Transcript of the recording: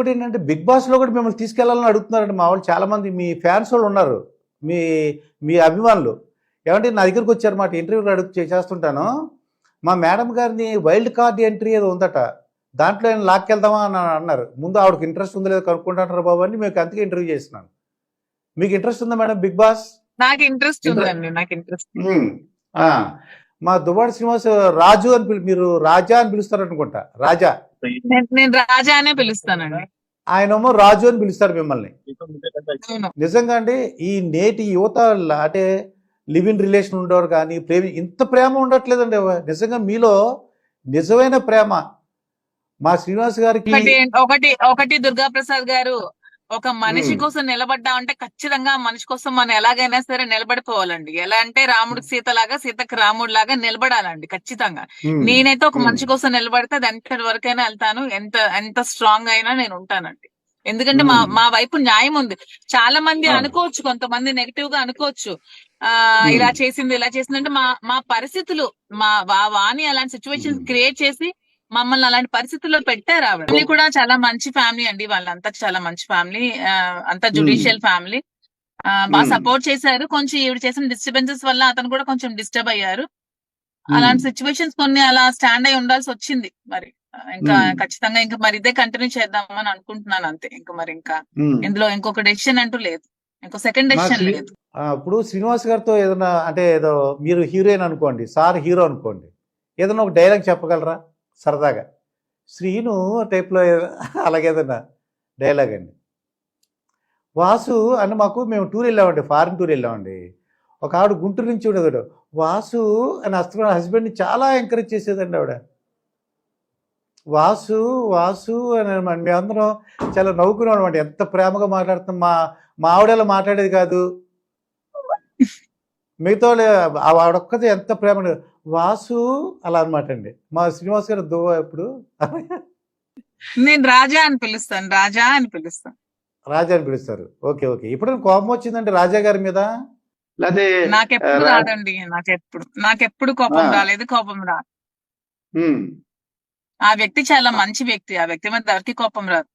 ఇంకోటి ఏంటంటే బిగ్ బాస్లో కూడా మిమ్మల్ని తీసుకెళ్ళాలని అడుగుతున్నారండి మా వాళ్ళు చాలా మంది మీ ఫ్యాన్స్ వాళ్ళు ఉన్నారు. మీ మీ అభిమానులు. ఏమంటే నా దగ్గరికి వచ్చారు మాట ఇంటర్వ్యూలు అడుగు చేస్తుంటాను మా మేడం గారిని వైల్డ్ కార్డ్ ఎంట్రీ ఏదో ఉందట. దాంట్లో ఆయన లాక్కెళ్దామా అని అన్నారు. ముందు ఆవిడకి ఇంట్రెస్ట్ ఉందో లేదో కనుక్కుంటారు బాబు అని మీకు అందుకే ఇంటర్వ్యూ చేస్తున్నాను. మీకు ఇంట్రెస్ట్ ఉందా మేడం బిగ్ బాస్? నాకు ఇంట్రెస్ట్ ఉందండి నాకు ఇంట్రెస్ట్. మా దువ్వాడ శ్రీనివాస్ రాజు అని పిలు మీరు రాజా అని పిలుస్తారు అనుకుంటా రాజా. నేను రాజా అనే పిలుస్తానండి. ఆయనేమో రాజు అని పిలుస్తారు మిమ్మల్ని. నిజంగా అండి ఈ నేటి యువత అంటే లివ్ ఇన్ రిలేషన్ ఉండేవారు కానీ ప్రేమ ఇంత ప్రేమ ఉండట్లేదండి. నిజంగా మీలో నిజమైన ప్రేమ. మా శ్రీనివాస్ గారికి ఒకటి ఒకటి దుర్గా ప్రసాద్ గారు ఒక మనిషి. కోసం నిలబడ్డా అంటే ఖచ్చితంగా ఆ మనిషి కోసం మనం ఎలాగైనా సరే నిలబడిపోవాలండి ఎలా అంటే రాముడికి సీత లాగా సీతకి రాముడు లాగా నిలబడాలండి ఖచ్చితంగా నేనైతే ఒక. మనిషి కోసం నిలబడితే అది ఎంత వరకైనా వెళ్తాను ఎంత ఎంత స్ట్రాంగ్ అయినా నేను ఉంటానండి ఎందుకంటే మా. మా వైపు న్యాయం ఉంది చాలా మంది. అనుకోవచ్చు కొంతమంది నెగిటివ్గా అనుకోవచ్చు ఆ. ఇలా చేసింది ఇలా చేసింది అంటే మా మా పరిస్థితులు మా వాణి అలాంటి సిచ్యువేషన్స్ మ్మ్. క్రియేట్ చేసి మమ్మల్ని అలాంటి పరిస్థితుల్లో పెట్టారు ఆవిడ. కూడా చాలా మంచి ఫ్యామిలీ అండి. వాళ్ళంతా చాలా మంచి ఫ్యామిలీ. అంతా జుడిషియల్ ఫ్యామిలీ. బాగా. సపోర్ట్ చేశారు. కొంచెం ఈవిడ చేసిన డిస్టర్బెన్సెస్ వల్ల అతను కూడా కొంచెం డిస్టర్బ్ అయ్యారు. అలాంటి సిచ్యువేషన్స్ కొన్ని అలా స్టాండ్ అయి ఉండాల్సి వచ్చింది మరి. ఇంకా. ఖచ్చితంగా ఇంకా మరి ఇదే కంటిన్యూ చేద్దామని అనుకుంటున్నాను అంతే. ఇంకా మరి ఇంకా. ఇందులో ఇంకొక డెసిషన్ అంటూ లేదు. ఇంకో సెకండ్ డెసిషన్ లేదు. ఇప్పుడు శ్రీనివాస్ గారితో ఏదైనా అంటే ఏదో మీరు హీరోయిన్ అనుకోండి సార్ హీరో అనుకోండి. ఏదైనా ఒక డైలాగ్ చెప్పగలరా? సరదాగా. శ్రీను టైప్లో అలాగేదన్నా డైలాగ్ అండి. వాసు అని మాకు మేము టూర్ వెళ్ళామండి ఫారిన్ టూర్ వెళ్ళామండి. ఒక ఆవిడ గుంటూరు నుంచి ఉండేది వాసు అని హస్బెండ్ హస్బెండ్ని చాలా ఎంకరేజ్ చేసేదండి ఆవిడ. వాసు వాసు అని మేము మేమందరం చాలా నవ్వుకున్నాం అనమాట ఎంత ప్రేమగా మాట్లాడుతున్నాం మా మా ఆవిడలా మాట్లాడేది కాదు. మిగతా వాళ్ళు, ఆ ఆవిడొక్కతే ఎంత ప్రేమ వాసు అలా అనమాట అండి. మా శ్రీనివాస్ గారు దువ్వ ఇప్పుడు నేను రాజా అని పిలుస్తాను రాజా అని పిలుస్తాను. రాజా అని పిలుస్తారు. Okay okay. ఇప్పుడు కోపం వచ్చిందండి రాజా గారి మీద? లేకపోతే నాకెప్పుడు రాదండి నాకెప్పుడు. నాకెప్పుడు కోపం. రాలేదు కోపం రాదు. ఆ వ్యక్తి చాలా మంచి వ్యక్తి ఆ వ్యక్తి మీద ఎవరికి కోపం రాదు.